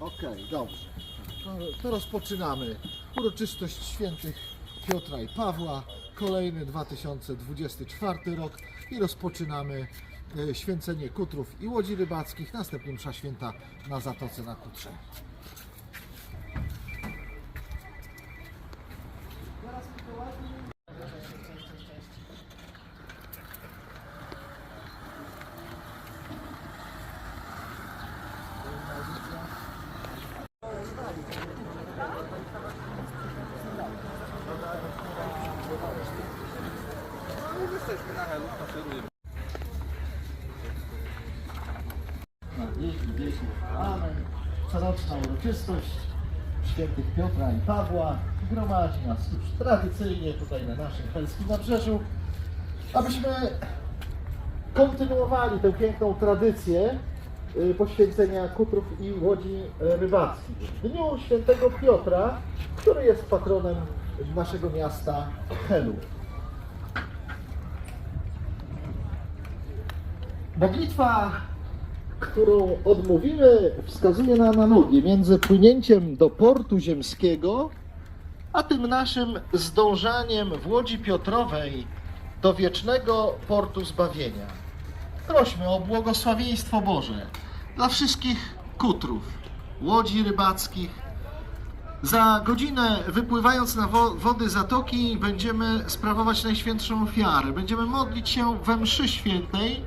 Okej, dobrze. To, to rozpoczynamy uroczystość świętych Piotra i Pawła, kolejny 2024 rok i rozpoczynamy e, święcenie kutrów i łodzi rybackich, następnie msza święta na Zatoce na Kutrze. Amen. Coroczna uroczystość świętych Piotra i Pawła gromadzi nas już tradycyjnie tutaj na naszym helskim nabrzeżu, abyśmy kontynuowali tę piękną tradycję y, poświęcenia kutrów i łodzi rybackich. W dniu świętego Piotra, który jest patronem naszego miasta Helu. Modlitwa którą odmówimy, wskazuje na analogię między płynięciem do portu ziemskiego, a tym naszym zdążaniem w Łodzi Piotrowej do wiecznego portu zbawienia. Prośmy o błogosławieństwo Boże dla wszystkich kutrów, łodzi rybackich. Za godzinę wypływając na wo- wody zatoki będziemy sprawować Najświętszą Ofiarę. Będziemy modlić się we mszy świętej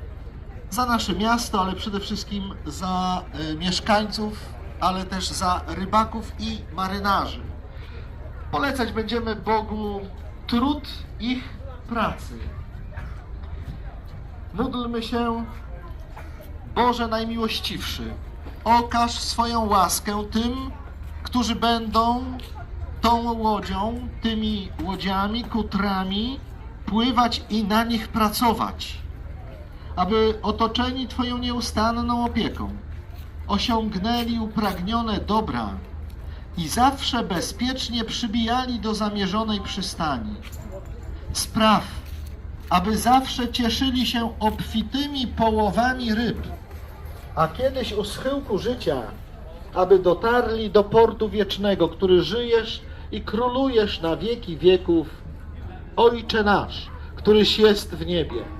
za nasze miasto, ale przede wszystkim za e, mieszkańców, ale też za rybaków i marynarzy. Polecać będziemy Bogu trud ich pracy. Módlmy się, Boże najmiłościwszy, okaż swoją łaskę tym, którzy będą tą łodzią, tymi łodziami, kutrami pływać i na nich pracować aby otoczeni Twoją nieustanną opieką osiągnęli upragnione dobra i zawsze bezpiecznie przybijali do zamierzonej przystani. Spraw, aby zawsze cieszyli się obfitymi połowami ryb, a kiedyś u schyłku życia, aby dotarli do portu wiecznego, który żyjesz i królujesz na wieki wieków. Ojcze nasz, któryś jest w niebie,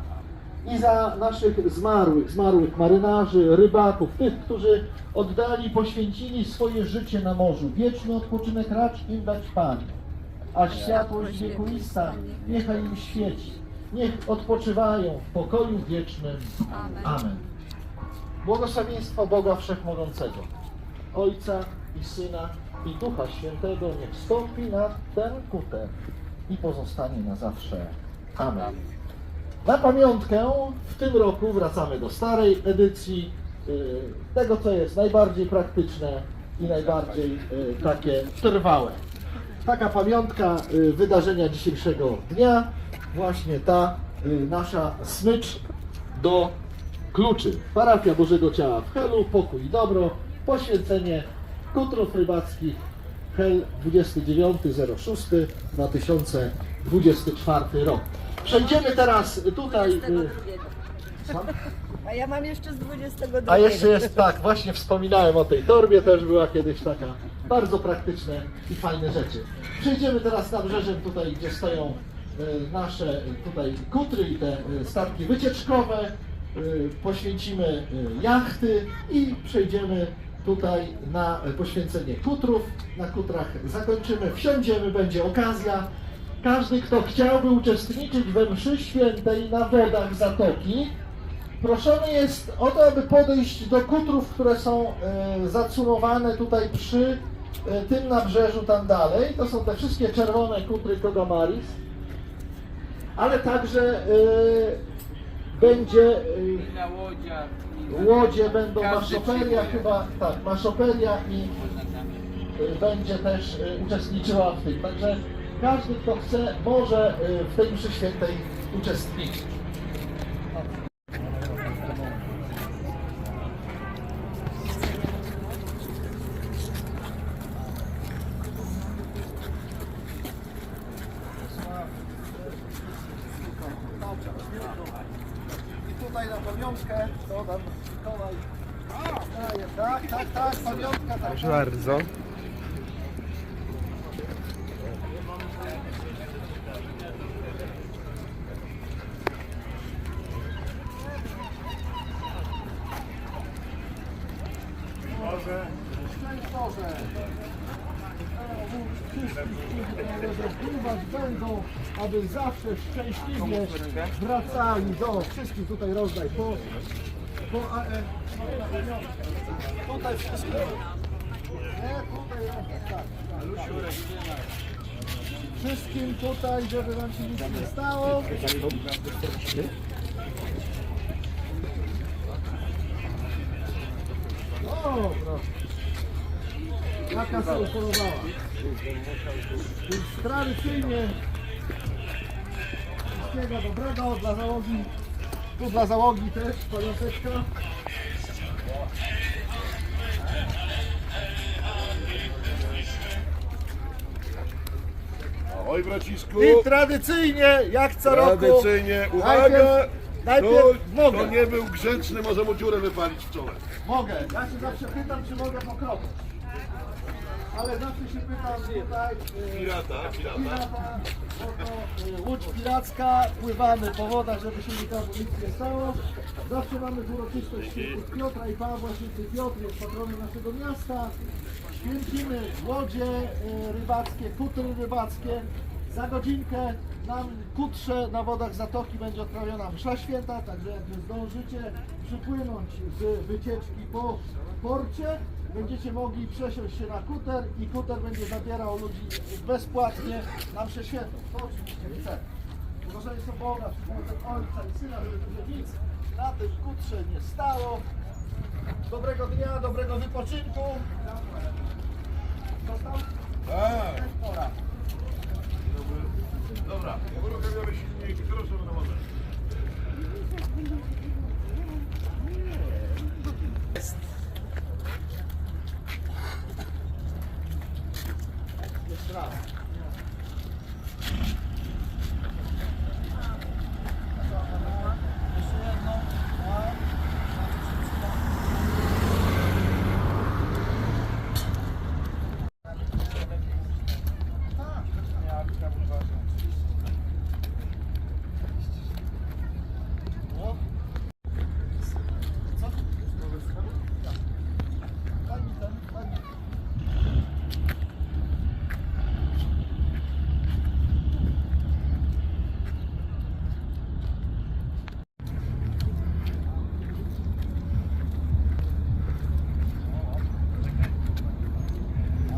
i za naszych zmarłych, zmarłych marynarzy, rybaków, tych, którzy oddali, poświęcili swoje życie na morzu. Wieczny odpoczynek racz im dać Panie, a światłość wiekuista niechaj im świeci. Niech odpoczywają w pokoju wiecznym. Amen. Błogosławieństwo Boga Wszechmogącego, Ojca i Syna i Ducha Świętego niech stąpi na ten kuter i pozostanie na zawsze. Amen. Na pamiątkę w tym roku wracamy do starej edycji y, tego, co jest najbardziej praktyczne i najbardziej y, takie trwałe. Taka pamiątka y, wydarzenia dzisiejszego dnia, właśnie ta nasza smycz do kluczy. Parafia Bożego Ciała w Helu, pokój i dobro, poświęcenie kutrów rybackich Hel 29.06.2024 rok. Przejdziemy teraz tutaj. y? A ja mam jeszcze z 22. A jeszcze jest tak, właśnie wspominałem o tej torbie, też była kiedyś taka bardzo praktyczne i fajne rzeczy. Przejdziemy teraz nabrzeżem tutaj, gdzie stoją e, nasze e, tutaj kutry i te statki wycieczkowe. Poświęcimy jachty i przejdziemy tutaj na poświęcenie kutrów. Na kutrach zakończymy, wsiądziemy, będzie okazja. Każdy, kto chciałby uczestniczyć we mszy świętej na wodach zatoki, Proszony jest o to, aby podejść do kutrów, które są e, zacumowane tutaj przy e, tym nabrzeżu tam dalej. To są te wszystkie czerwone kutry Kogamaris. Ale także e, będzie łodzie, będą maszoperia chyba, tak, maszoperia i będzie też uczestniczyła w tym. Także każdy, kto chce, może e, w tej mszy świętej uczestniczyć. I tutaj na pamiątkę, to tam Mikołaj daje, tak, tak, tak, pamiątka, tak, Proszę tak. bardzo. Wpływać będą, aby zawsze szczęśliwie wracali do wszystkich tutaj rozdaj po, po AE. Tutaj wszystko. Nie, tutaj rozdaj, tak. Wszystkim tutaj, żeby wam się nic nie stało. O, Jaka sobie podobała. Więc tradycyjnie wszystkiego dobrego dla załogi. Tu dla załogi też pamiąteczka. Oj bracisku, I tradycyjnie, jak co roku, tradycyjnie, uwaga, najpierw, mogę, to nie był grzeczny, może mu dziurę wypalić w czole. mogę. Ja się zawsze pytam, czy mogę pokropić. Ale zawsze się pytam tutaj, Pirata, pirata. pirata, oto, y, łódź piracka, pływamy po wodach, żeby się nikomu nic nie stało. Zawsze mamy tu uroczystość świętych Piotra i Pawła. Święty Piotr jest patronem naszego miasta. Święcimy łodzie y, rybackie, kutry rybackie. Za godzinkę nam kutrze na wodach zatoki będzie odprawiona msza święta, także jak zdążycie przypłynąć z wycieczki po porcie, będziecie mogli przesiąść się na kuter i kuter będzie zabierał ludzi bezpłatnie na mszę świętą. To oczywiście chcę. Błogosławieni są Boga, w pomocy Ojca i Syna, żeby nic na tym kutrze nie stało. Dobrego dnia, dobrego wypoczynku. Został? Tak. Pora. Dobra, uruchamiamy silnik, proszę na wodę. Jeszcze raz. Jeszcze jedną. Tak. Tak, No. Co? Daj mi ten, daj mi.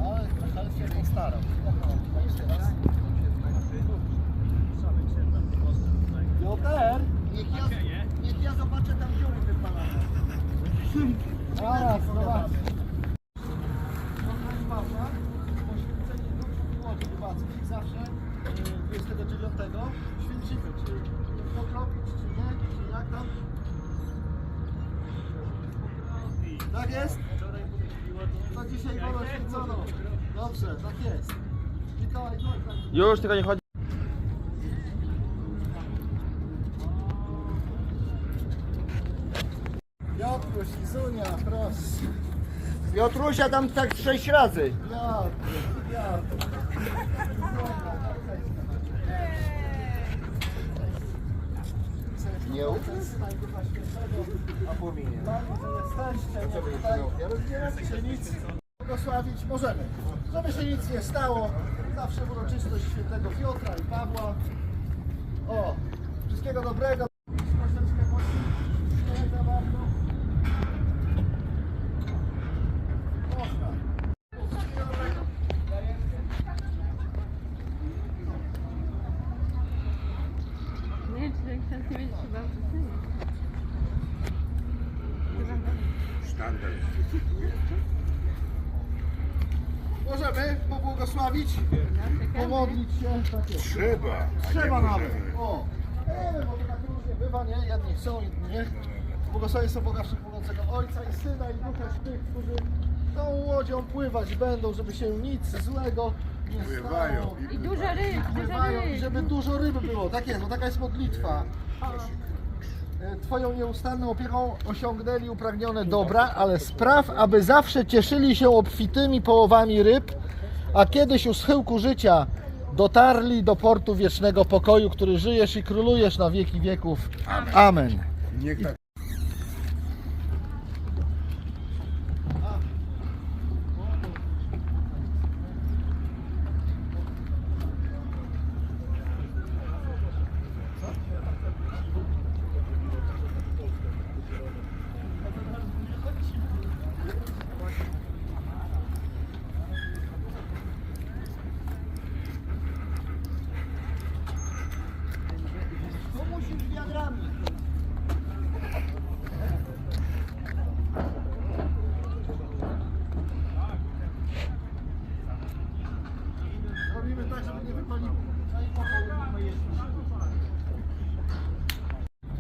Ale trochę się postarał. Jeszcze raz. Piotr! Niech ja, niech ja zobaczę tam dziury wypalane. Zaraz, zobacz. Kochani Pawła, poświęcenie duszy Łodzi Rybackiej zawsze e, 29 święcimy, czy pokropić, czy nie, czy jak tam. Tak jest? To dzisiaj wolę święconą. Dobrze, tak jest. Mikołaj, chodź. Już, tylko nie chodzi. Piotruś, Zunia, proszę. Piotrusia tam tak sześć razy. Piotr, Piotr. Nie A powinienem. Jesteście, nie tutaj. Żeby się nic błogosławić możemy. Żeby się nic nie stało, zawsze w uroczystość świętego Piotra i Pawła. O, wszystkiego dobrego. Troszeczkę głośniej, nie za bardzo. Można. Wszystkiego dobrego. Nie, czy ten ksiądz nie będzie się bał Możemy Tak. Trzeba. nie Trzeba nawet. O, e, stronie, jedni chcą, inni nie. Błogosławieństwo Boga Wszechmogącego Ojca i Syna i Ducha tych, którzy tą łodzią pływać będą, żeby się nic złego nie Pływają. stało. I dużo ryb, dużo Pływają i ryb. żeby dużo ryby było. Tak jest, bo taka jest modlitwa. E, Twoją nieustanną opieką osiągnęli upragnione dobra, ale spraw, aby zawsze cieszyli się obfitymi połowami ryb, a kiedyś u schyłku życia dotarli do portu wiecznego pokoju, który żyjesz i królujesz na wieki wieków. Amen. Niech tak. Tu musisz wiadrami. Robimy tak, żeby nie wypaliło.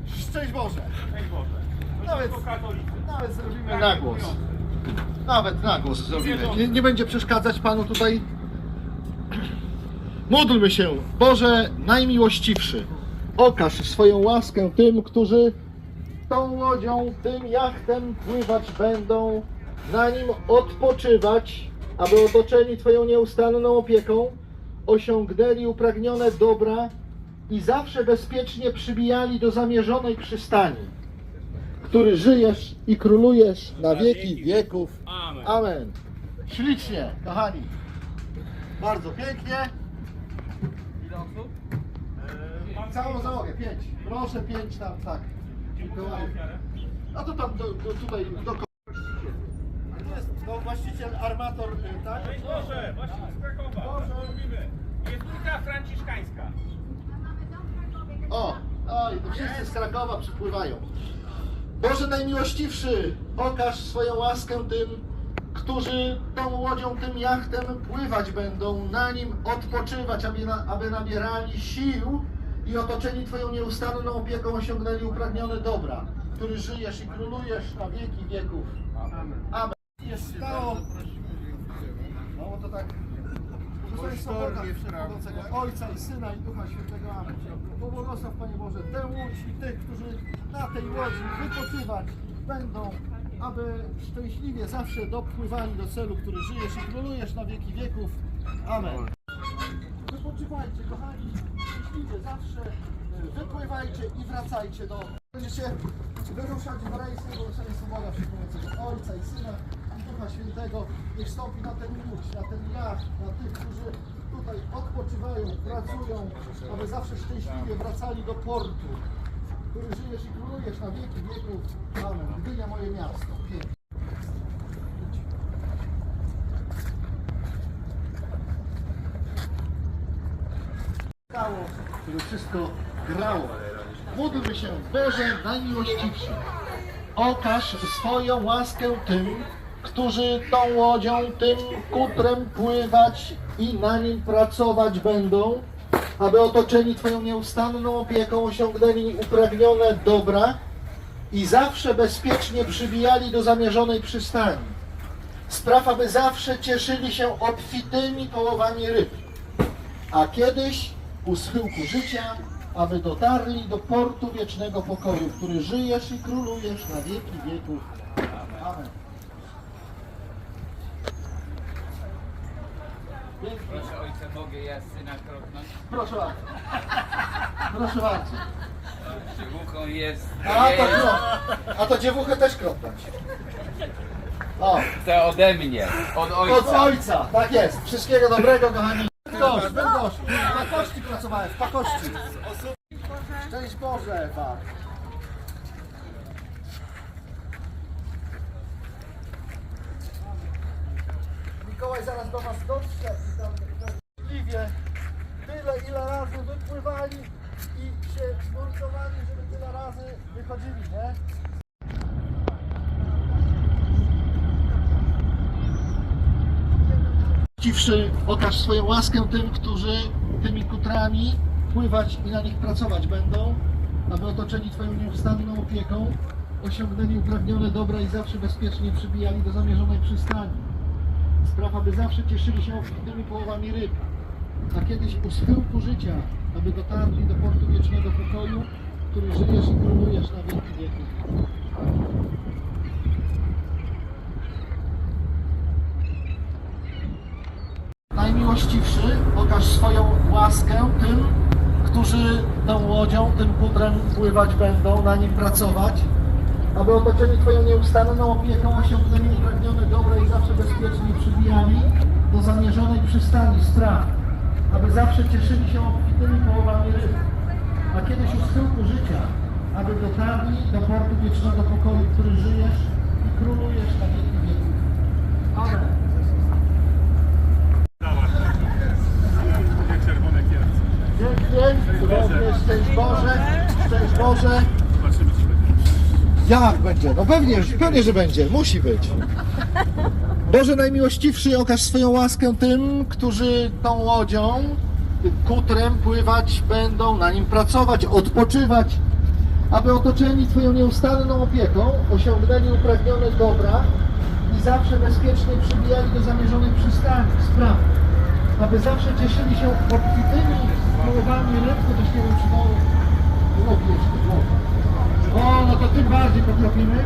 Szczęść Boże! Nawet, nawet zrobimy na głos. Nawet na głos zrobimy. Nie, nie będzie przeszkadzać Panu tutaj. Módlmy się, Boże najmiłościwszy. Okaż swoją łaskę tym, którzy tą łodzią, tym jachtem pływać będą, na nim odpoczywać, aby otoczeni Twoją nieustanną opieką osiągnęli upragnione dobra i zawsze bezpiecznie przybijali do zamierzonej przystani, który żyjesz i królujesz na wieki wieków. Amen. Amen. Ślicznie, kochani. Bardzo pięknie. Całą załogę, pięć. Proszę, pięć tam, tak. A to tam do, do, tutaj do ko- To jest no, właściciel armator, y, tak? Cześć Boże, właśnie z Krakowa. Boże. Robimy. Jest ultra franciszkańska. O, oj, to wszyscy z Krakowa przypływają. Boże najmiłościwszy, okaż swoją łaskę tym, którzy tą łodzią, tym jachtem pływać będą, na nim odpoczywać, aby, na, aby nabierali sił i otoczeni Twoją nieustanną opieką osiągnęli upragnione dobra, który żyjesz i królujesz na wieki wieków. Amen. Jest stało. No bo to tak. Błogosławieństwo Boga Wszechmogącego, Ojca i Syna i Ducha Świętego. Amen. Pobłogosław Panie Boże tę łódź i tych, którzy na tej łodzi wypoczywać będą, aby szczęśliwie zawsze dopływali do celu, który żyjesz i królujesz na wieki wieków. Amen. Wypoczywajcie, kochani, szczęśliwie zawsze e, wypływajcie i wracajcie do... Będziecie wyruszać w rejsy błogosławieństwo Boga Wszechmogącego, Ojca i Syna Ducha Świętego. Niech stąpi na ten łódź, na ten jacht, na tych, którzy tutaj odpoczywają, pracują, aby zawsze szczęśliwie wracali do portu, który żyjesz i królujesz na wieki wieków. Amen. Gdynia moje miasto. Pięknie. które wszystko grało. Módlmy się, Boże najmiłościwszy. Okaż swoją łaskę tym, którzy tą łodzią, tym kutrem pływać i na nim pracować będą, aby otoczeni Twoją nieustanną opieką osiągnęli upragnione dobra i zawsze bezpiecznie przybijali do zamierzonej przystani. Spraw, aby zawsze cieszyli się obfitymi połowami ryb a kiedyś u schyłku życia, aby dotarli do portu wiecznego pokoju, w który żyjesz i królujesz na wieki wieków. Amen. Proszę ojca, mogę ja syna kroknąć? Proszę bardzo. Proszę bardzo. Dziewuchą jest... A to, jest krop. A to dziewuchę też kropnąć. O, to ode mnie, od od ojca. ojca, tak jest. Wszystkiego dobrego, kochani. Bydgoszcz, Bydgoszcz. W Pakości pracowałem, w Pakości. Szczęść Boże, Wam. Mikołaj zaraz do Was dotrze i tam szczęśliwie tyle ile razy wypływali i się zmontowali, żeby tyle razy wychodzili, nie? Okaż swoją łaskę tym, którzy tymi kutrami pływać i na nich pracować będą, aby otoczeni Twoją nieustanną opieką osiągnęli uprawnione dobra i zawsze bezpiecznie przybijali do zamierzonej przystani. Spraw, aby zawsze cieszyli się obfitnymi połowami ryb, a kiedyś u schyłku życia, aby dotarli do portu wiecznego pokoju, który żyjesz i królujesz na wieki wieków. Najmiłościwszy, okaż swoją łaskę tym, którzy tą łodzią, tym kudrem pływać będą, na nim pracować, aby otoczeni Twoją nieustanną opieką osiągnęli upragnione dobre i zawsze bezpiecznie przybijali do zamierzonej przystani spraw, aby zawsze cieszyli się obfitymi połowami ryb, a kiedyś u schyłku życia, aby dotarli do portu wiecznego pokoju, który żyjesz i królujesz na wieki wieków. Amen. Pięknie, cudownie, szczęść Boże, szczęść Boże. Jak będzie? No pewnie, pewnie, że będzie, musi być. Boże najmiłościwszy, okaż swoją łaskę tym, którzy tą łodzią, kutrem pływać będą, na nim pracować, odpoczywać, aby otoczeni Twoją nieustanną opieką osiągnęli upragnione dobra i zawsze bezpiecznie przybijali do zamierzonej przystani, spraw, aby zawsze cieszyli się obfitymi połowami czy to robi jeszcze, robi. O, no to tym bardziej pokropimy.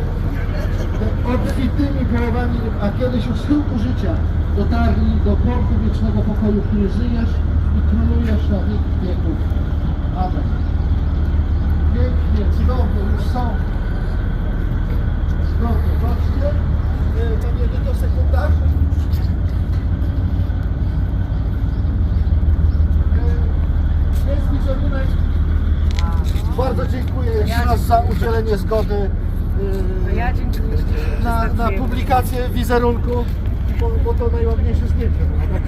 Obfitymi połowami, ryb, a kiedyś u schyłku życia dotarli do portu wiecznego pokoju, który żyjesz i królujesz na wieki wieków. Amen. Pięknie, cudownie, już są. Cudownie, patrzcie. E, Tam jedynie sekunda. E, Jest wizerunek bardzo dziękuję jeszcze raz za udzielenie zgody yy, Ja dziękuję. na, na publikację wizerunku, bo, bo to najładniejsze zdjęcie, tak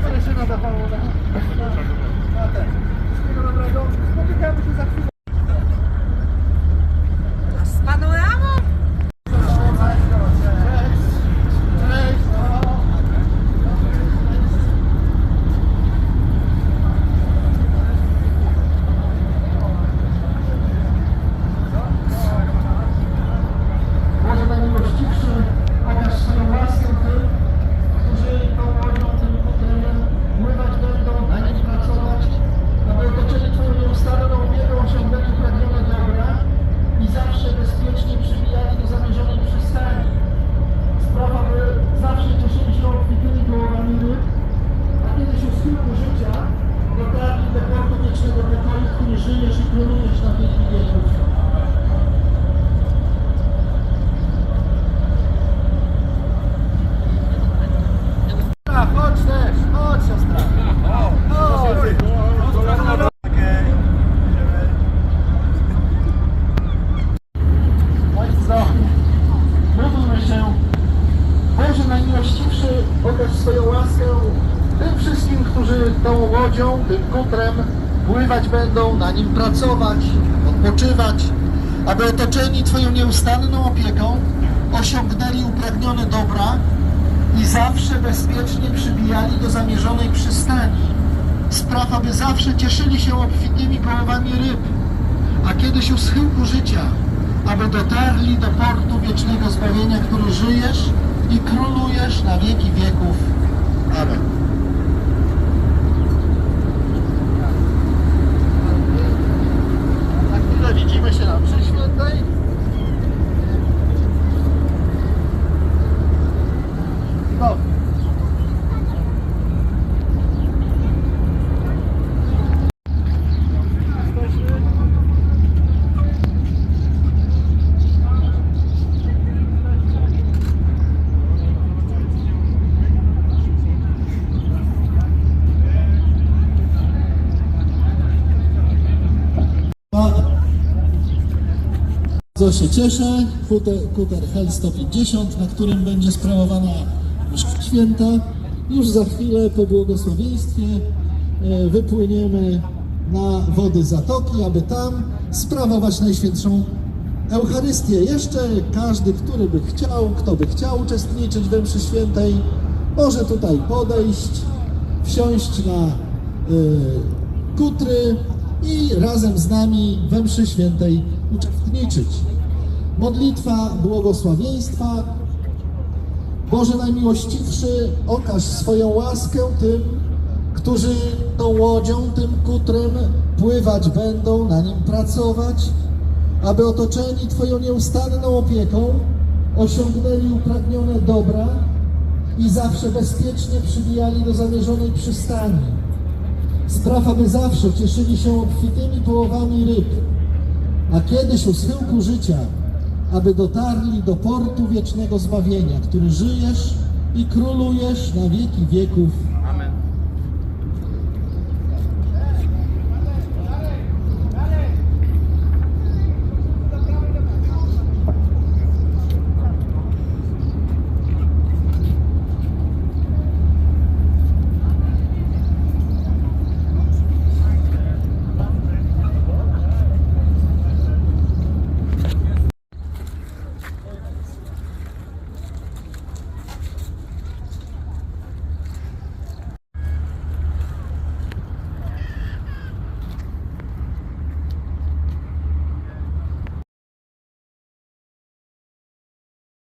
które się nadawało na, na, na ten. Wszystkiego dobrego, spotykamy się za chwilę. Z panoramą? Cześć, cześć, o. Boże najmiłościwszy, okaż swoją łaskę tym, którzy tą łodzią, tym kutrem pływać będą, na nim pracować, aby otoczeni Twoją nieustanną opieką osiągnęli pragnione dobra i zawsze bezpiecznie przybijali do zamierzonej przystani. Sprawa, by zawsze cieszyli się obfitymi połowami ryb, a kiedyś u schyłku życia dotarli do portu wiecznego pokoju, w którym żyjesz i królujesz na wieki wieków. A, chodź też, chodź siostra. Chodź. Państwo, módlmy się. Boże najmiłościwszy, okaż swoją łaskę tym wszystkim, którzy tą łodzią, tym kutrem pływać będą, na nim pracować, odpoczywać, aby otoczeni Twoją nieustanną opieką osiągnęli upragnione dobra i zawsze bezpiecznie przybijali do zamierzonej przystani. Spraw, aby zawsze cieszyli się obfitymi połowami ryb, a kiedyś u schyłku życia, aby dotarli do portu wiecznego zbawienia, który żyjesz i królujesz na wieki wieków. Amen. Za chwilę widzimy się na mszy świętej. No. Bardzo się cieszę. Kuter, kuter Hell 150, na którym będzie sprawowana msza święta. Już za chwilę po błogosławieństwie e, wypłyniemy na wody zatoki, aby tam sprawować Najświętszą Eucharystię. Jeszcze każdy, który by chciał, kto by chciał uczestniczyć we mszy świętej, może tutaj podejść, wsiąść na y, kutry i razem z nami we mszy świętej uczestniczyć. Modlitwa błogosławieństwa. Boże najmiłościwszy, okaż swoją łaskę tym, którzy tą łodzią, tym kutrem pływać będą, na nim pracować, aby otoczeni Twoją nieustanną opieką osiągnęli upragnione dobra i zawsze bezpiecznie przybijali do zamierzonej przystani. Spraw, aby zawsze cieszyli się obfitymi połowami ryb, a kiedyś u schyłku życia, aby dotarli do portu wiecznego zbawienia, który żyjesz i królujesz na wieki wieków.